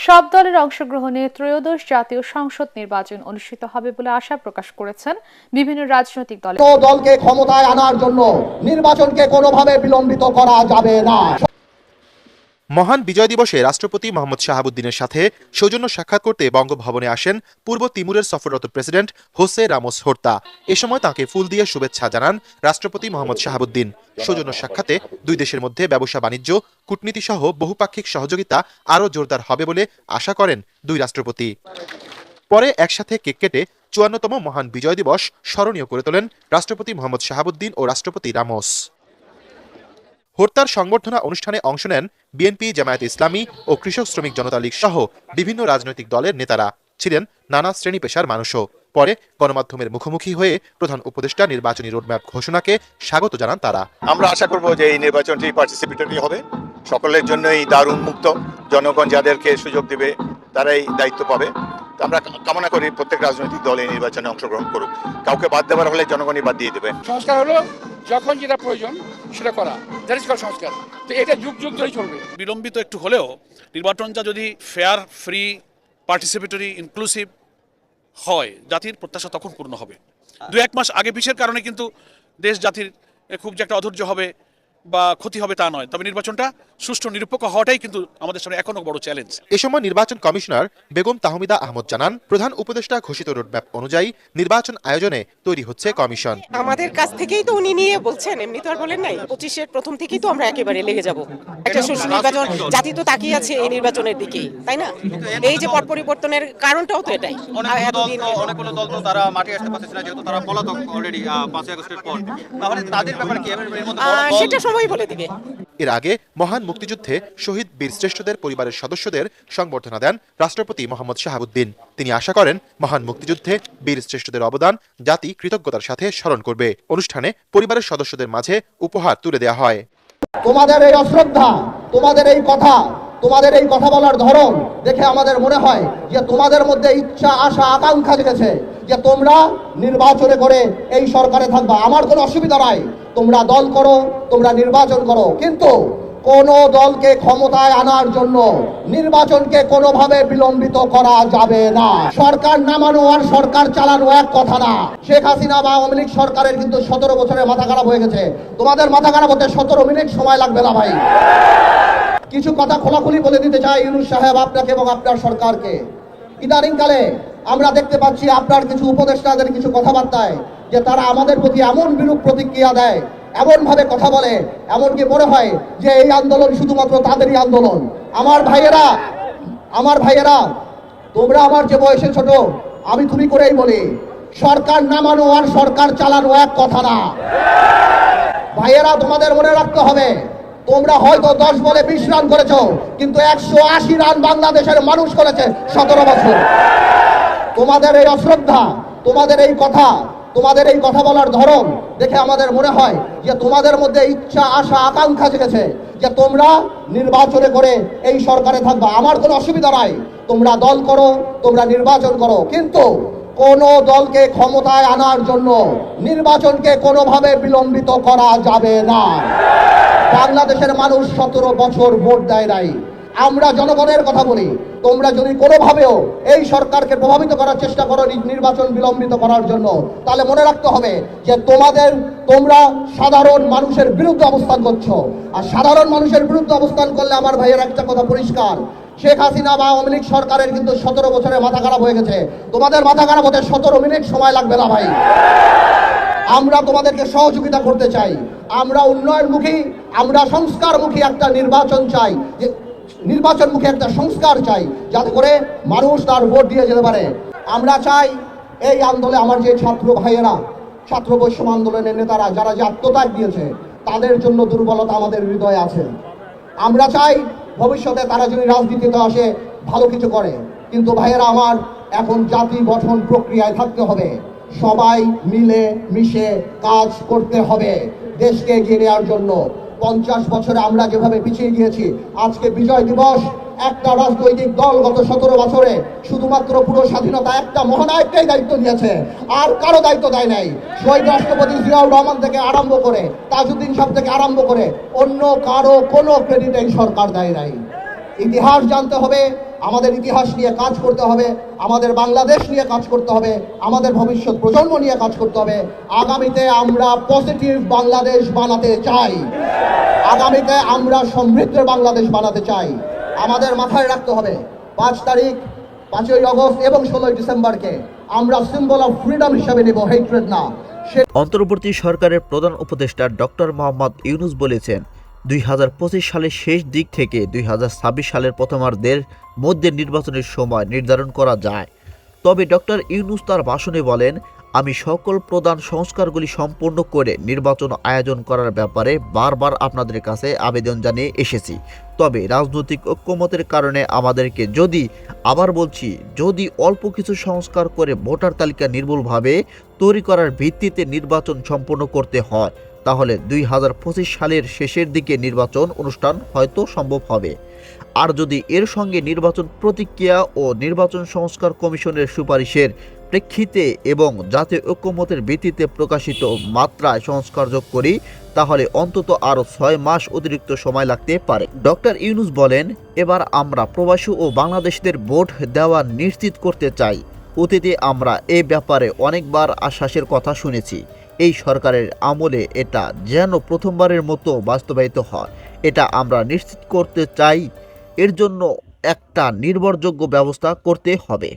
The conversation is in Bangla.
সব দলের অংশগ্রহণে ত্রয়োদশ জাতীয় সংসদ নির্বাচন অনুষ্ঠিত হবে বলে আশা প্রকাশ করেছেন বিভিন্ন রাজনৈতিক কোনো দলকে ক্ষমতায় আনার জন্য নির্বাচনকে কোনোভাবে বিলম্বিত করা যাবে না। মহান বিজয় দিবসে রাষ্ট্রপতি মোহাম্মদ শাহাবুদ্দিনের সাথে সৌজন্য সাক্ষাৎ করতে বঙ্গভবনে আসেন পূর্ব তিমুরের সফররত প্রেসিডেন্ট হোসে রামোস হোর্তা। এ সময় তাকে ফুল দিয়ে শুভেচ্ছা জানান রাষ্ট্রপতি মোহাম্মদ শাহাবুদ্দিন। সৌজন্য সাক্ষাতে দুই দেশের মধ্যে ব্যবসা, বাণিজ্য, কূটনীতি সহ বহুপাক্ষিক সহযোগিতা আরও জোরদার হবে বলে আশা করেন দুই রাষ্ট্রপতি। পরে একসাথে কেক কেটে চুয়ান্নতম মহান বিজয় দিবস স্মরণীয় করে তোলেন রাষ্ট্রপতি মোহাম্মদ শাহাবুদ্দিন ও রাষ্ট্রপতি রামোস। হরতাল সংবর্ধনা অনুষ্ঠানে অংশ নেন বিএনপি জামায়াত ইসলামী ও কৃষক শ্রমিক জনতা লীগ সহ বিভিন্ন রাজনৈতিক দলের নেতারা। ছিলেন নানা শ্রেণি পেশার মানুষও। পরে গণমাধ্যমের মুখোমুখি হয়ে প্রধান উপদেষ্টা নির্বাচনী রোডম্যাপ ঘোষণাকে স্বাগত জানান তারা। আমরা আশা করব যে এই নির্বাচনটি পার্টিসিপেটরি হবে। সকলের জন্যই দারুণ মুক্ত। জনগণ যাদেরকে সুযোগ দেবে তারাই দায়িত্ব পাবে। আমরা কামনা করি প্রত্যেক রাজনৈতিক দল এই নির্বাচনে অংশগ্রহণ করুক। কাউকে বাদ দেওয়ার হলে জনগণই বাদ দিয়ে দেবে। সংস্কার হলো যখন যেটা প্রয়োজন সেটা করা। দ্যাট ইজ কল সংস্কার। তো এটা যুগ যুগ ধরেই চলবে। বিলম্বিত একটু হলেও নির্বাচনটা যদি ফেয়ার ফ্রি পার্টিসিপেটরি ইনক্লুসিভ হয়, জাতির প্রত্যাশা তখন পূর্ণ হবে। দু এক মাস আগে পিছের কারণে কিন্তু দেশ জাতির খুব যে একটা অধৈর্য হবে বা ক্ষতি হবে তা নয়। তবে নির্বাচনটা সুষ্ঠু নিরপেক্ষ হওয়াটাই কিন্তু আমাদের সামনে এখনও বড় চ্যালেঞ্জ এ সময় নির্বাচন কমিশনার বেগম তাহমিদা আহমদ জানান প্রধান উপদেষ্টা ঘোষিত রোডম্যাপ অনুযায়ী নির্বাচন আয়োজনে তৈরি হচ্ছে কমিশন। আমাদের কাছ থেকেই তো উনি নিয়ে বলছেন এমনি তো আর বলেন নাই পঁচিশের প্রথম থেকেই তো আমরা একেবারে লেগে যাব। একটা সুষ্ঠু নির্বাচন জাতি তো তাকিয়ে আছে এই নির্বাচনের দিকেই তাই না? এই যে পট পরিবর্তনের কারণটাও তো এটাই। অনেকগুলো দল তো তারা মাঠে আসতে পারতেছে না যেহেতু তারা পলাতক অলরেডি পাঁচই আগস্টের পর। তাহলে তাদের ব্যাপারে কি? সেটা সময় বলে দিবে। এর আগে মহান মুক্তিযুদ্ধে শহীদ বীর শ্রেষ্ঠদের পরিবারের সদস্যদের সংবর্ধনা দেন রাষ্ট্রপতি মোহাম্মদ শাহাবুদ্দিন। তিনি আশা করেন মহান মুক্তিযুদ্ধে বীর শ্রেষ্ঠদের অবদান জাতি কৃতজ্ঞতার সাথে স্মরণ করবে। অনুষ্ঠানে পরিবারের সদস্যদের মাঝে উপহার তুলে দেওয়া হয়। তোমাদের এই অশ্রদ্ধা তোমাদের এই কথা তোমাদের এই কথা বলার ধরন দেখে আমাদের মনে হয় যে তোমাদের মধ্যে ইচ্ছা, আশা, আকাঙ্ক্ষা জেগেছে যে তোমরা নির্বাচনে করে এই সরকারে থাকবা। আমার কোনো অসুবিধা নাই। তোমরা দল করো, তোমরা নির্বাচন করো। কিন্তু কোন দলকে ক্ষমতায় আনার জন্য নির্বাচনকে কোনোভাবে বিলম্বিত করা যাবে না। সরকার নামানো আর সরকার চালানো এক কথা না। শেখ হাসিনা বা আওয়ামী লীগ সরকারের কিন্তু সতেরো বছরের মাথা খারাপ হয়ে গেছে। তোমাদের মাথা খারাপ হতে সতেরো মিনিট সময় লাগবে না ভাই। কিছু কথা খোলাখুলি বলে দিতে চাই ইউনুস সাহেব আপনাকে এবং আপনার সরকারকে। ইদানিংকালে আমরা দেখতে পাচ্ছি আপনার কিছু উপদেষ্টাদের কিছু কথাবার্তায় যে তারা আমাদের প্রতি এমন বিরূপ প্রতিক্রিয়া দেয় এমন ভাবে কথা বলে, এমনকি মনে হয় যে এই আন্দোলন শুধুমাত্র তাদেরই আন্দোলন। আমার ভাইয়েরা আমার ভাইয়েরা, তোমরা আমার যে বয়সে ছোট, আমি তুমি করেই বলি, সরকার নামানো আর সরকার চালানো এক কথা না। ভাইয়েরা, তোমাদের মনে রাখতে হবে তোমরা হয়তো দশ বলে বিশ রান করেছ, কিন্তু একশো আশি রান বাংলাদেশের মানুষ করেছে সতেরো বছর। তোমাদের এই অশ্রদ্ধা, তোমাদের এই কথা, তোমাদের এই কথা বলার ধরন দেখে আমাদের মনে হয় যে তোমাদের মধ্যে ইচ্ছা, আশা, আকাঙ্ক্ষা জেগেছে যে তোমরা নির্বাচনে করে এই সরকারে থাকবা। আমার কোনো অসুবিধা নাই। তোমরা দল করো, তোমরা নির্বাচন করো। কিন্তু কোন দলকে ক্ষমতায় আনার জন্য নির্বাচনকে কোনোভাবে বিলম্বিত করা যাবে না। বাংলাদেশের মানুষ সতেরো বছর ভোট দেয় নাই। আমরা জনগণের কথা বলি। তোমরা যদি কোনোভাবেও এই সরকারকে প্রভাবিত করার চেষ্টা করো নির্বাচন বিলম্বিত করার জন্য, তাহলে মনে রাখতে হবে যে তোমাদের, তোমরা সাধারণ মানুষের বিরুদ্ধে অবস্থান করছ। আর সাধারণ মানুষের বিরুদ্ধে অবস্থান করলে আমার ভাইয়ের একটা কথা পরিষ্কার। শেখ হাসিনা বা আওয়ামী লীগ সরকারের কিন্তু সতেরো বছরের মাথা খারাপ হয়ে গেছে। তোমাদের মাথা খারাপ হতে সতেরো মিনিট সময় লাগবে না ভাই। আমরা তোমাদেরকে সহযোগিতা করতে চাই। আমরা উন্নয়নমুখী, আমরা সংস্কারমুখী একটা নির্বাচন চাই। যে নির্বাচনমুখী একটা সংস্কার চাই, যাতে করে মানুষ তার ভোট দিয়ে যেতে পারে। আমরা চাই এই আন্দোলনে আমার যে ছাত্র ভাইয়েরা, ছাত্র বৈষম্য আন্দোলনের নেতারা, যারা যে আত্মত্যাগ দিয়েছে, তাদের জন্য দুর্বলতা আমাদের হৃদয়ে আছে। আমরা চাই ভবিষ্যতে তারা যদি রাজনীতিতে আসে, ভালো কিছু করে। কিন্তু ভাইয়েরা আমার, এখন জাতি গঠন প্রক্রিয়ায় থাকতে হবে। সবাই মিলে মিশে কাজ করতে হবে, দেশকে এগিয়ে নেওয়ার জন্য। পঞ্চাশ বছরে আমরা যেভাবে পিছিয়ে গিয়েছি, আজকে বিজয় দিবস, একটা রাজনৈতিক দল গত সতেরো বছরে শুধুমাত্র পুরো স্বাধীনতা একটা মহানায়ককেই দায়িত্ব দিয়েছে, আর কারও দায়িত্ব দেয় নাই। শহীদ রাষ্ট্রপতি জিয়াউর রহমান থেকে আরম্ভ করে, তাজউদ্দিন সাহেব থেকে আরম্ভ করে, অন্য কারও কোনো ক্রেডিট এই সরকার দেয় নাই। ইতিহাস জানতে হবে আমাদের ইতিহাস নিয়ে কাজ করতে হবে, আমাদের বাংলাদেশ নিয়ে কাজ করতে হবে, আমাদের ভবিষ্যৎ প্রজন্ম নিয়ে কাজ করতে হবে। আগামীতে আমরা পজিটিভ বাংলাদেশ বানাতে চাই। আগামীতে আমরা সমৃদ্ধের বাংলাদেশ বানাতে চাই। আমাদের মাথায় রাখতে হবে, পাঁচ তারিখ, পাঁচই আগস্ট এবং ষোলোই ডিসেম্বরকে আমরা সিম্বল অফ ফ্রিডম হিসাবে নেব হেট্রেড না। অন্তর্বর্তী সরকারের প্রধান উপদেষ্টা ডক্টর মোহাম্মদ ইউনুস বলেছেন দুই হাজার পঁচিশ সালের শেষ দিক থেকে দুই হাজার ছাব্বিশ সালের প্রথমার্ধের মধ্যে নির্বাচনের সময় নির্ধারণ করা যায়। তবে ডক্টর ইউনুস তার ভাষণে বলেন, আমি সকল প্রধান সংস্কারগুলি সম্পূর্ণ করে নির্বাচন আয়োজন করার ব্যাপারে বারবার আপনাদের কাছে আবেদন জানিয়ে এসেছি। তবে রাজনৈতিক ঐক্যমতের কারণে আমাদেরকে যদি, আবার বলছি, যদি অল্প কিছু সংস্কার করে ভোটার তালিকা নির্ভুলভাবে তৈরি করার ভিত্তিতে নির্বাচন সম্পন্ন করতে হয় তাহলে দুই হাজার পঁচিশ সালের শেষের দিকে নির্বাচন অনুষ্ঠান হয়তো সম্ভব হবে। আর যদি এর সঙ্গে নির্বাচন প্রতিক্রিয়া ও নির্বাচন সংস্কার কমিশনের সুপারিশের প্রেক্ষিতে এবং জাতীয় ঐক্যমতের ভিত্তিতে প্রকাশিত মাত্রায় সংস্কার যোগ করি, তাহলে অন্তত আরও ছয় মাস অতিরিক্ত সময় লাগতে পারে। ডক্টর ইউনুস বলেন, এবার আমরা প্রবাসী ও বাংলাদেশদের ভোট দেওয়া নিশ্চিত করতে চাই। অতীতে আমরা এ ব্যাপারে অনেকবার আশ্বাসের কথা শুনেছি। এই সরকারের আমলে এটা যেন প্রথমবারের মতো বাস্তবায়িত হয়। এটা আমরা নিশ্চিত করতে চাই। এর জন্য একটা নির্ভরযোগ্য ব্যবস্থা করতে হবে।